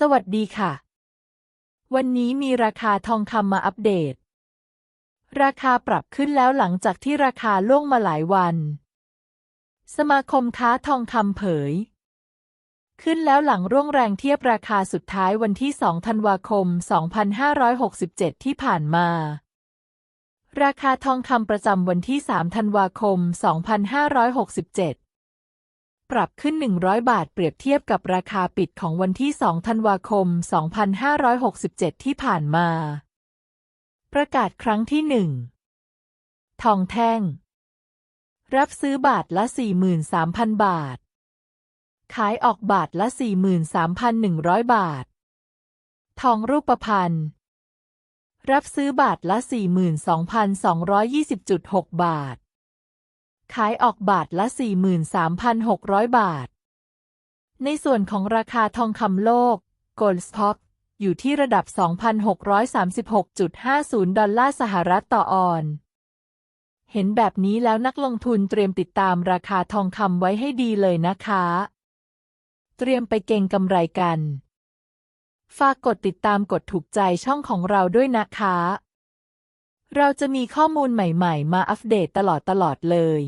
สวัสดีค่ะ วันนี้มีราคาทองคำมาอัปเดต ราคาปรับขึ้นแล้วหลังจากที่ราคาล่วงมาหลายวัน สมาคมค้าทองคำเผย ขึ้นแล้วหลังร่วงแรงเทียบราคาสุดท้ายวันที่ 2 ธันวาคม 2567 ที่ผ่านมา ราคาทองคำประจำวันที่ 3 ธันวาคม 2567 ปรับขึ้น 100 บาทเปรียบเทียบกับราคาปิดของวันที่ 2 ธันวาคม 2567 ที่ผ่านมา ประกาศครั้งที่ 1 ทองแท่ง รับซื้อบาทละ 43,000 บาท ขายออกบาทละ 43,100 บาท ทองรูปพรรณรับซื้อบาทละ 42,220.6 บาท ขายออกบาทละ 43,600 บาท ในส่วนของราคาทองคำโลก Gold Spot อยู่ที่ระดับ 2,636.50 ดอลลาร์สหรัฐต่อออน เห็นแบบนี้แล้วนักลงทุนเตรียมติดตามราคาทองคำไว้ให้ดีเลยนะคะ เตรียมไปเก็งกำไรกัน ฝากกดติดตามกดถูกใจช่องของเราด้วยนะคะ เราจะมีข้อมูลใหม่ ๆ มาอัปเดตตลอดๆเลย